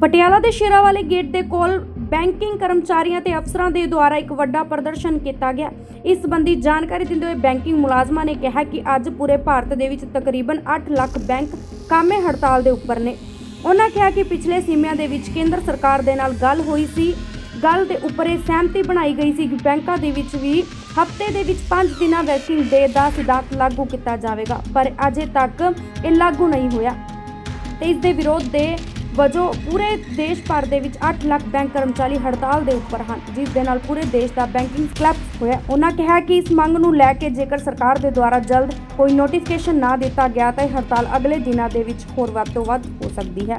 ਪਟਿਆਲਾ ਦੇ ਸ਼ੇਰਾਵਾਲੇ ਗੇਟ ਦੇ ਕੋਲ ਬੈਂਕਿੰਗ ਕਰਮਚਾਰੀਆਂ ਤੇ ਅਫਸਰਾਂ ਦੇ ਦੁਆਰਾ ਇੱਕ ਵੱਡਾ ਪ੍ਰਦਰਸ਼ਨ ਕੀਤਾ ਗਿਆ। ਇਸ ਸੰਬੰਧੀ ਜਾਣਕਾਰੀ ਦਿੰਦੇ ਹੋਏ ਬੈਂਕਿੰਗ ਮੁਲਾਜ਼ਮਾਂ ਨੇ ਕਿਹਾ ਕਿ ਅੱਜ ਪੂਰੇ ਭਾਰਤ ਦੇ ਵਿੱਚ ਤਕਰੀਬਨ 8 ਲੱਖ ਬੈਂਕ ਕਾਮੇ ਹੜਤਾਲ ਦੇ ਉੱਪਰ ਨੇ। ਉਹਨਾਂ ਕਿਹਾ ਕਿ ਪਿਛਲੇ ਸੀਮਿਆਂ ਦੇ ਵਿੱਚ ਕੇਂਦਰ ਸਰਕਾਰ ਦੇ ਨਾਲ ਗੱਲ ਹੋਈ ਸੀ। ਗੱਲ ਦੇ ਉੱਪਰ ਇਹ ਸਹਿਮਤੀ ਬਣਾਈ ਗਈ ਸੀ ਕਿ ਬੈਂਕਾਂ ਦੇ ਵਿੱਚ ਵੀ ਹਫ਼ਤੇ ਦੇ ਵਿੱਚ 5 ਦਿਨਾਂ ਵਰਕਿੰਗ ਡੇ ਦਾ ਸਿਧਾਂਤ ਲਾਗੂ ਕੀਤਾ ਜਾਵੇਗਾ, ਪਰ ਅਜੇ ਤੱਕ ਇਹ ਲਾਗੂ ਨਹੀਂ ਹੋਇਆ। ਤੇ ਇਸ ਦੇ ਵਿਰੋਧ ਦੇ ਵਜੋਂ ਪੂਰੇ ਦੇਸ਼ ਭਰ ਦੇ ਵਿੱਚ 8 ਲੱਖ ਬੈਂਕ ਕਰਮਚਾਰੀ ਹੜਤਾਲ ਦੇ ਉੱਪਰ ਹਨ। ਜਿਸ ਦੇ ਨਾਲ ਪੂਰੇ ਦੇਸ਼ ਦਾ ਬੈਂਕਿੰਗ ਕਲੈਪਸ ਹੋਇਆ। ਉਹਨਾਂ ਕਿਹਾ ਕਿ ਇਸ ਮੰਗ ਨੂੰ ਲੈ ਕੇ ਜੇਕਰ ਸਰਕਾਰ ਦੇ ਦੁਆਰਾ ਜਲਦ ਕੋਈ ਨੋਟੀਫਿਕੇਸ਼ਨ ਨਾ ਦਿੱਤਾ ਗਿਆ ਤਾਂ ਇਹ ਹੜਤਾਲ ਅਗਲੇ ਦਿਨਾਂ ਦੇ ਵਿੱਚ ਹੋਰ ਵੱਧ ਤੋਂ ਵੱਧ ਹੋ ਸਕਦੀ ਹੈ।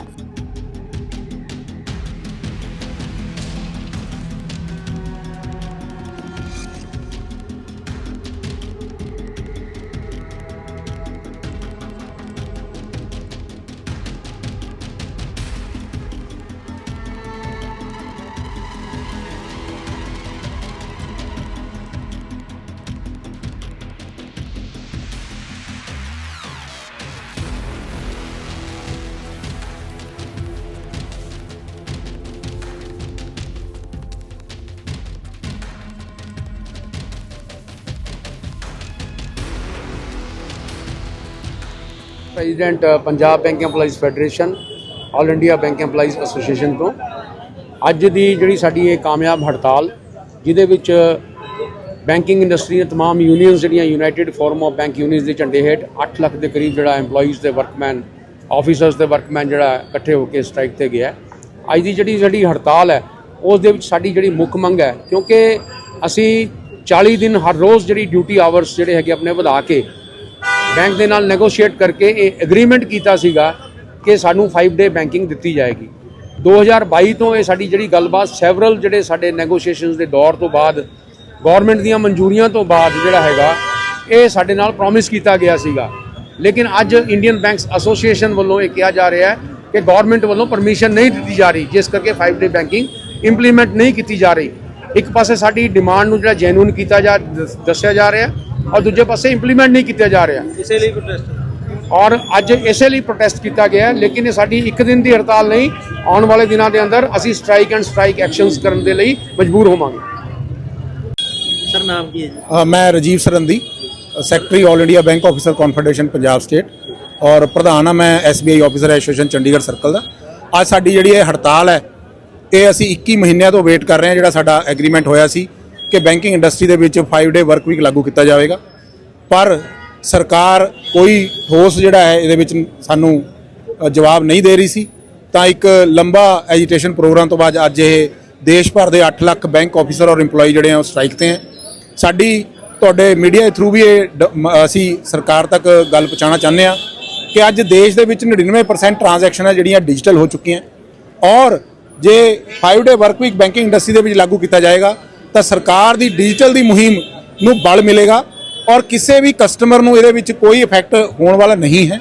ਪ੍ਰੈਜ਼ੀਡੈਂਟ ਅ, Punjab bank EMPLOYEES federation all India bank EMPLOYEES association ਤੋਂ ਅੱਜ ਦੀ ਜਿਹੜੀ ਸਾਡੀ ਇਹ ਕਾਮਯਾਬ ਹੜਤਾਲ ਜਿਹਦੇ ਵਿੱਚ ਬੈਂਕਿੰਗ ਇੰਡਸਟਰੀ ਦੀਆਂ तमाम ਯੂਨੀਅਨਸ ਜਿਹੜੀਆਂ united forum of bank unions ਦੇ ਝੰਡੇ ਹੇਠ 8 ਲੱਖ ਦੇ ਕਰੀਬ ਜਿਹੜਾ EMPLOYEES ਤੇ ਵਰਕਮੈਨ ਆਫੀਸਰਸ ਤੇ ਵਰਕਮੈਨ ਜਿਹੜਾ ਇਕੱਠੇ ਹੋ ਕੇ ਸਟ੍ਰਾਈਕ ਤੇ ਗਿਆ ਹੈ। ਅੱਜ ਦੀ ਜਿਹੜੀ ਸਾਡੀ ਹੜਤਾਲ ਹੈ ਉਸ ਦੇ ਵਿੱਚ ਸਾਡੀ ਜਿਹੜੀ ਮੁੱਖ ਮੰਗ ਹੈ ਕਿਉਂਕਿ ਅਸੀਂ 40 ਦਿਨ ਹਰ ਰੋਜ਼ ਜਿਹੜੀ ਡਿਊਟੀ ਆਵਰਸ ਜਿਹੜੇ ਹੈਗੇ ਆਪਣੇ ਵਧਾ ਕੇ ਬੈਂਕ ਦੇ ਨਾਲ ਨੈਗੋਸ਼ੀਏਟ ਕਰਕੇ ਇਹ ਐਗਰੀਮੈਂਟ ਕੀਤਾ ਸੀਗਾ ਕਿ ਸਾਨੂੰ 5 ਡੇ ਬੈਂਕਿੰਗ ਦਿੱਤੀ ਜਾਏਗੀ। 2022 ਤੋਂ ਇਹ ਸਾਡੀ ਜਿਹੜੀ ਗੱਲਬਾਤ ਸੈਵਰਲ ਜਿਹੜੇ ਸਾਡੇ ਨੈਗੋਸ਼ੀਏਸ਼ਨਸ ਦੇ ਦੌਰ ਤੋਂ ਬਾਅਦ ਗਵਰਨਮੈਂਟ ਦੀਆਂ ਮਨਜ਼ੂਰੀਆਂ ਤੋਂ ਬਾਅਦ ਜਿਹੜਾ ਹੈਗਾ, ਇਹ ਸਾਡੇ ਨਾਲ ਪ੍ਰੋਮਿਸ ਕੀਤਾ ਗਿਆ ਸੀਗਾ। ਲੇਕਿਨ ਅੱਜ ਇੰਡੀਅਨ ਬੈਂਕਸ ਐਸੋਸੀਏਸ਼ਨ ਵੱਲੋਂ ਇਹ ਕਿਹਾ ਜਾ ਰਿਹਾ ਹੈ ਕਿ ਗਵਰਨਮੈਂਟ ਵੱਲੋਂ ਪਰਮਿਸ਼ਨ ਨਹੀਂ ਦਿੱਤੀ ਜਾ ਰਹੀ, ਜਿਸ ਕਰਕੇ 5 ਡੇ ਬੈਂਕਿੰਗ ਇੰਪਲੀਮੈਂਟ ਨਹੀਂ ਕੀਤੀ ਜਾ ਰਹੀ। ਇੱਕ ਪਾਸੇ ਸਾਡੀ ਡਿਮਾਂਡ ਨੂੰ ਜਿਹੜਾ ਜੈਨੂਨ ਕੀਤਾ ਜਾ ਦੱਸ- ਦੱਸਿਆ ਜਾ ਰਿਹਾ ਔਰ ਦੂਜੇ ਪਾਸੇ ਇੰਪਲੀਮੈਂਟ ਨਹੀਂ ਕੀਤਾ ਜਾ ਰਿਹਾ। ਇਸੇ ਲਈ ਪ੍ਰੋਟੈਸਟ ਔਰ ਅੱਜ ਇਸੇ ਲਈ ਪ੍ਰੋਟੈਸਟ ਕੀਤਾ ਗਿਆ ਹੈ, ਲੇਕਿਨ ਇਹ ਸਾਡੀ ਇੱਕ ਦਿਨ ਦੀ ਹੜਤਾਲ ਨਹੀਂ ਆਉਣ ਵਾਲੇ ਦਿਨਾਂ ਦੇ ਅੰਦਰ ਅਸੀਂ ਸਟ੍ਰਾਈਕ ਐਂਡ ਸਟ੍ਰਾਈਕ ਐਕਸ਼ਨਸ ਕਰਨ ਦੇ ਲਈ ਮਜਬੂਰ ਹੋਵਾਂਗੇ। ਸਰ ਨਾਮ ਕੀ ਹੈ ਜੀ? ਮੈਂ Rajiv Sarandi secretary all India bank officer confederation Punjab state ਔਰ ਪ੍ਰਧਾਨ ਆ ਮੈਂ SBI officer association Chandigarh circle ਦਾ। ਅੱਜ ਸਾਡੀ ਜਿਹੜੀ ਇਹ ਹੜਤਾਲ ਹੈ ਇਹ ਅਸੀਂ 21 ਮਹੀਨਿਆਂ ਤੋਂ ਵੇਟ ਕਰ ਰਹੇ ਹਾਂ ਜਿਹੜਾ ਸਾਡਾ ਐਗਰੀਮੈਂਟ ਹੋਇਆ ਸੀ। ਕਿ ਬੈਂਕਿੰਗ ਇੰਡਸਟਰੀ ਦੇ ਵਿੱਚ 5 ਡੇ ਵਰਕ ਵੀਕ ਲਾਗੂ ਕੀਤਾ ਜਾਵੇਗਾ। ਪਰ ਸਰਕਾਰ ਕੋਈ ਠੋਸ ਜਿਹੜਾ ਹੈ, ਇਹਦੇ ਵਿੱਚ ਸਾਨੂੰ ਜਵਾਬ ਨਹੀਂ ਦੇ ਰਹੀ ਸੀ। ਤਾਂ ਇੱਕ ਲੰਬਾ ਐਜੀਟੇਸ਼ਨ ਪ੍ਰੋਗਰਾਮ ਤੋਂ ਬਾਅਦ ਅੱਜ ਇਹ ਦੇਸ਼ ਭਰ ਦੇ 8 ਲੱਖ ਬੈਂਕ ਆਫੀਸਰ ਔਰ EMPLOYE ਜਿਹੜੇ ਆ, ਉਹ ਸਟ੍ਰਾਈਕ ਤੇ ਹੈ। ਸਾਡੀ, ਤੁਹਾਡੇ ਮੀਡੀਆ ਦੇ ਥਰੂ ਵੀ ਇਹ ਡ- ਅਸੀਂ ਸਰਕਾਰ ਤੱਕ ਗੱਲ ਪਹੁੰਚਾਉਣਾ ਚਾਹੁੰਦੇ ਆ ਕਿ ਅੱਜ ਦੇਸ਼ ਦੇ ਵਿੱਚ 99% ਟ੍ਰਾਂਜੈਕਸ਼ਨਾਂ ਜਿਹੜੀਆਂ ਡਿਜੀਟਲ ਹੋ ਚੁੱਕੀਆਂ। ਔਰ ਜੇ 5 day work week banking industry ਦੇ ਵਿੱਚ ਲਾਗੂ ਕੀਤਾ ਜਾਏਗਾ ਤਾਂ ਸਰਕਾਰ ਦੀ ਡਿਜੀਟਲ ਦੀ ਮੁਹਿੰਮ ਨੂੰ ਬਲ ਮਿਲੇਗਾ ਔਰ ਕਿਸੇ ਵੀ ਕਸਟਮਰ ਨੂੰ ਇਹਦੇ ਵਿੱਚ ਕੋਈ ਇਫੈਕਟ ਹੋਣ ਵਾਲਾ ਨਹੀਂ ਹੈ।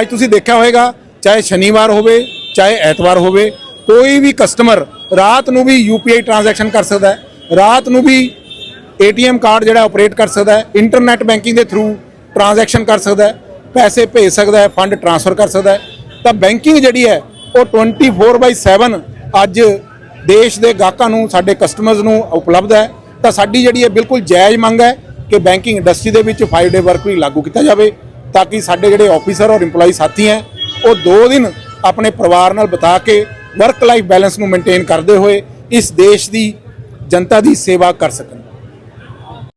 ਅੱਜ ਤੁਸੀਂ ਦੇਖਿਆ ਹੋਵੇਗਾ, ਚਾਹੇ ਸ਼ਨੀਵਾਰ ਹੋਵੇ, ਚਾਹੇ ਐਤਵਾਰ ਹੋਵੇ, ਕੋਈ ਵੀ ਕਸਟਮਰ ਰਾਤ ਨੂੰ ਵੀ ਯੂਪੀਆਈ ਟ੍ਰਾਂਜੈਕਸ਼ਨ ਕਰ ਸਕਦਾ ਹੈ, ਰਾਤ ਨੂੰ ਵੀ ਏਟੀਐਮ ਕਾਰਡ ਜਿਹੜਾ ਆਪਰੇਟ ਕਰ ਸਕਦਾ ਹੈ ਇੰਟਰਨੈਟ ਬੈਂਕਿੰਗ ਦੇ ਥਰੂ ਟ੍ਰਾਂਜੈਕਸ਼ਨ ਕਰ ਸਕਦਾ ਹੈ, ਪੈਸੇ ਭੇਜ ਸਕਦਾ ਹੈ ਫੰਡ ਟ੍ਰਾਂਸਫਰ ਕਰ ਸਕਦਾ ਹੈ, ਤਾਂ ਬੈਂਕਿੰਗ ਜਿਹੜੀ ਹੈ, ਉਹ 24/7 ਅੱਜ ਦੇਸ਼ ਦੇ ਗਾਹਕਾਂ ਨੂੰ, ਸਾਡੇ ਕਸਟਮਰਸ ਨੂੰ ਉਪਲਬਧ ਹੈ, ਤਾਂ ਸਾਡੀ ਜਿਹੜੀ ਹੈ ਬਿਲਕੁਲ ਜਾਇਜ਼ ਮੰਗ ਹੈ ਕਿ ਬੈਂਕਿੰਗ ਇੰਡਸਟਰੀ ਦੇ ਵਿੱਚ 5 ਡੇ ਵਰਕ ਵੀਕ ਲਾਗੂ ਕੀਤਾ ਜਾਵੇ, ਤਾਂ ਕਿ ਸਾਡੇ ਜਿਹੜੇ ਆਫੀਸਰ ਔਰ EMPLOYE ਸਾਥੀ ਹੈ, ਉਹ 2 ਦਿਨ ਆਪਣੇ ਪਰਿਵਾਰ ਨਾਲ ਬਿਤਾ ਕੇ ਵਰਕ ਲਾਈਫ ਬੈਲੈਂਸ ਨੂੰ ਮੇਨਟੇਨ ਕਰਦੇ ਹੋਏ ਇਸ ਦੇਸ਼ ਦੀ ਜਨਤਾ ਦੀ ਸੇਵਾ ਕਰ ਸਕਣ।